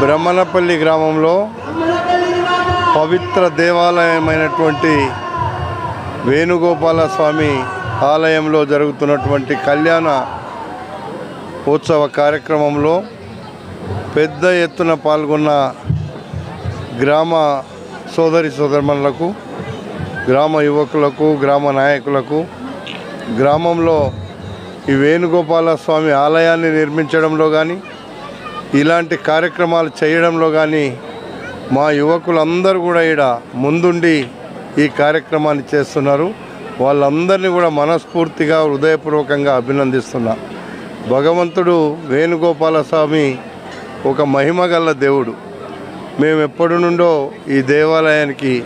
బ్రహ్మణపల్లి గ్రామంలో పవిత్ర దేవాలయమైనటువంటి వేణుగోపాల స్వామి ఆలయంలో జరుగుతున్నటువంటి కళ్యాణ ఉత్సవ కార్యక్రమంలో పెద్ద ఎత్తున పాల్గొన్న గ్రామ సోదరి సోదరుమణులకు గ్రామ యువకులకు గ్రామ నాయకులకు గ్రామంలో ఈ వేణుగోపాల స్వామి ఆలయాన్ని నిర్మించడంలో కానీ ఇలాంటి కార్యక్రమాలు చేయడంలో కానీ మా యువకులందరూ కూడా ఈడ ముందుండి ఈ కార్యక్రమాన్ని చేస్తున్నారు. వాళ్ళందరినీ కూడా మనస్ఫూర్తిగా హృదయపూర్వకంగా అభినందిస్తున్నా. భగవంతుడు వేణుగోపాల స్వామి ఒక మహిమగల దేవుడు. మేము ఎప్పటి నుండో ఈ దేవాలయానికి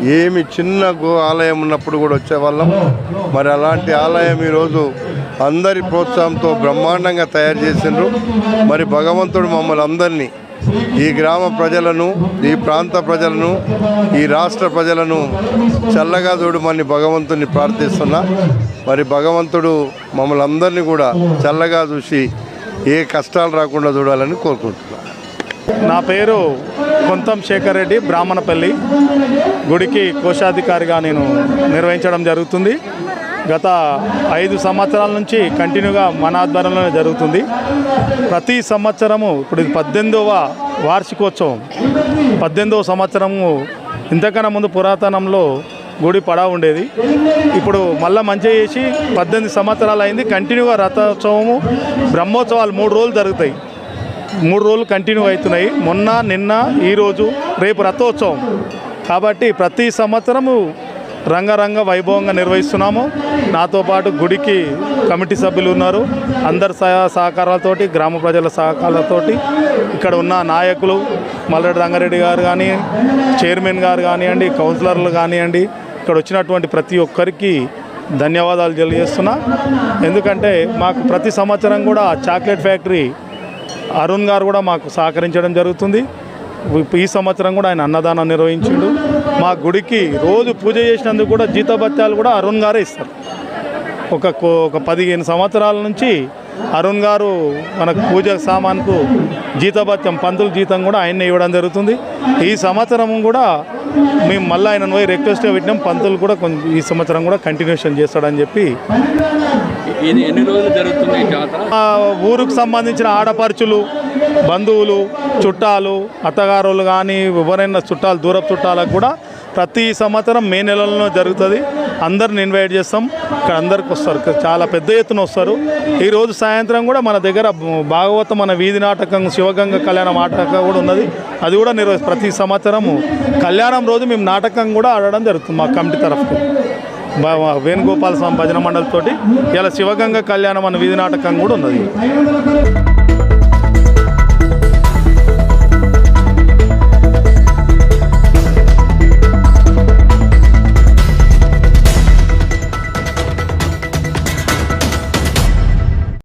ఏమి చిన్న గో ఆలయం ఉన్నప్పుడు కూడా వచ్చేవాళ్ళం. మరి అలాంటి ఆలయం ఈరోజు అందరి ప్రోత్సాహంతో బ్రహ్మాండంగా తయారు చేసిండ్రు. మరి భగవంతుడు మమ్మల్ని అందరినీ ఈ గ్రామ ప్రజలను ఈ ప్రాంత ప్రజలను ఈ రాష్ట్ర ప్రజలను చల్లగా చూడమని భగవంతుని ప్రార్థిస్తున్నా. మరి భగవంతుడు మమ్మల్ని అందరినీ కూడా చల్లగా చూసి ఏ కష్టాలు రాకుండా చూడాలని కోరుకుంటున్నాను నా పేరు కొంతం శేఖర్ రెడ్డి బ్రాహ్మణపల్లి. గుడికి కోశాధికారిగా నేను నిర్వహించడం జరుగుతుంది. గత ఐదు సంవత్సరాల నుంచి కంటిన్యూగా మన ఆధ్వర్యంలోనే జరుగుతుంది. ప్రతి సంవత్సరము ఇప్పుడు ఇది పద్దెనిమిదవ వార్షికోత్సవం. పద్దెనిమిదవ సంవత్సరము ఇంతకన్నా ముందు పురాతనంలో గుడి పడా ఉండేది. ఇప్పుడు మళ్ళీ మంచిగా చేసి పద్దెనిమిది సంవత్సరాలు అయింది. కంటిన్యూగా రథోత్సవము బ్రహ్మోత్సవాలు మూడు రోజులు జరుగుతాయి. మూడు రోజులు కంటిన్యూ అవుతున్నాయి. మొన్న నిన్న ఈరోజు రేపు రథోత్సవం. కాబట్టి ప్రతి సంవత్సరము రంగరంగ వైభవంగా నిర్వహిస్తున్నాము. నాతో పాటు గుడికి కమిటీ సభ్యులు ఉన్నారు. అందరి సహ సహకారాలతోటి గ్రామ ప్రజల సహకారాలతోటి ఇక్కడ ఉన్న నాయకులు మల్లెడ్డి రంగారెడ్డి గారు కానీ చైర్మన్ గారు కానివ్వండి కౌన్సిలర్లు కానివ్వండి ఇక్కడ వచ్చినటువంటి ప్రతి ఒక్కరికి ధన్యవాదాలు తెలియజేస్తున్నా. ఎందుకంటే మాకు ప్రతి సంవత్సరం కూడా చాక్లెట్ ఫ్యాక్టరీ అరుణ్ గారు కూడా మాకు సహకరించడం జరుగుతుంది. ఈ సంవత్సరం కూడా ఆయన అన్నదానం నిర్వహించిండు. మా గుడికి రోజు పూజ చేసినందుకు కూడా జీతభత్యాలు కూడా అరుణ్ గారే ఇస్తారు. ఒక కో- ఒక పదిహేను సంవత్సరాల నుంచి అరుణ్ గారు మనకు పూజ సామాన్కు జీతభత్యం పంతులు జీతం కూడా ఆయన్నే ఇవ్వడం జరుగుతుంది. ఈ సంవత్సరం కూడా మేము మళ్ళీ ఆయన పోయి రిక్వెస్ట్గా పెట్టినాం. పంతులు కూడా కొంచెం ఈ సంవత్సరం కూడా కంటిన్యూషన్ చేస్తాడని చెప్పి ఇది ఎన్ని రోజులు జరుగుతుంది జాతర? ఊరుకు సంబంధించిన ఆడపడుచులు బంధువులు చుట్టాలు అత్తగారులు కానీ ఎవరైనా చుట్టాలు దూరపు చుట్టాలకు కూడా ప్రతి సంవత్సరం మే నెలలో జరుగుతుంది. అందరిని ఇన్వైట్ చేస్తాం. ఇక్కడ అందరికి వస్తారు. ఇక్కడ చాలా పెద్ద ఎత్తున వస్తారు. ఈరోజు సాయంత్రం కూడా మన దగ్గర భాగవతం మన వీధి నాటకం శివగంగ కళ్యాణ నాటకం కూడా ఉన్నది. అది కూడా నిర్వహి ప్రతి సంవత్సరము కళ్యాణం రోజు మేము నాటకం కూడా ఆడడం జరుగుతుంది మా కమిటీ తరఫున వేణుగోపాల స్వామి భజన మండలితోటి ఇలా శివగంగ కళ్యాణం అన్న వీధి నాటకం కూడా ఉన్నది.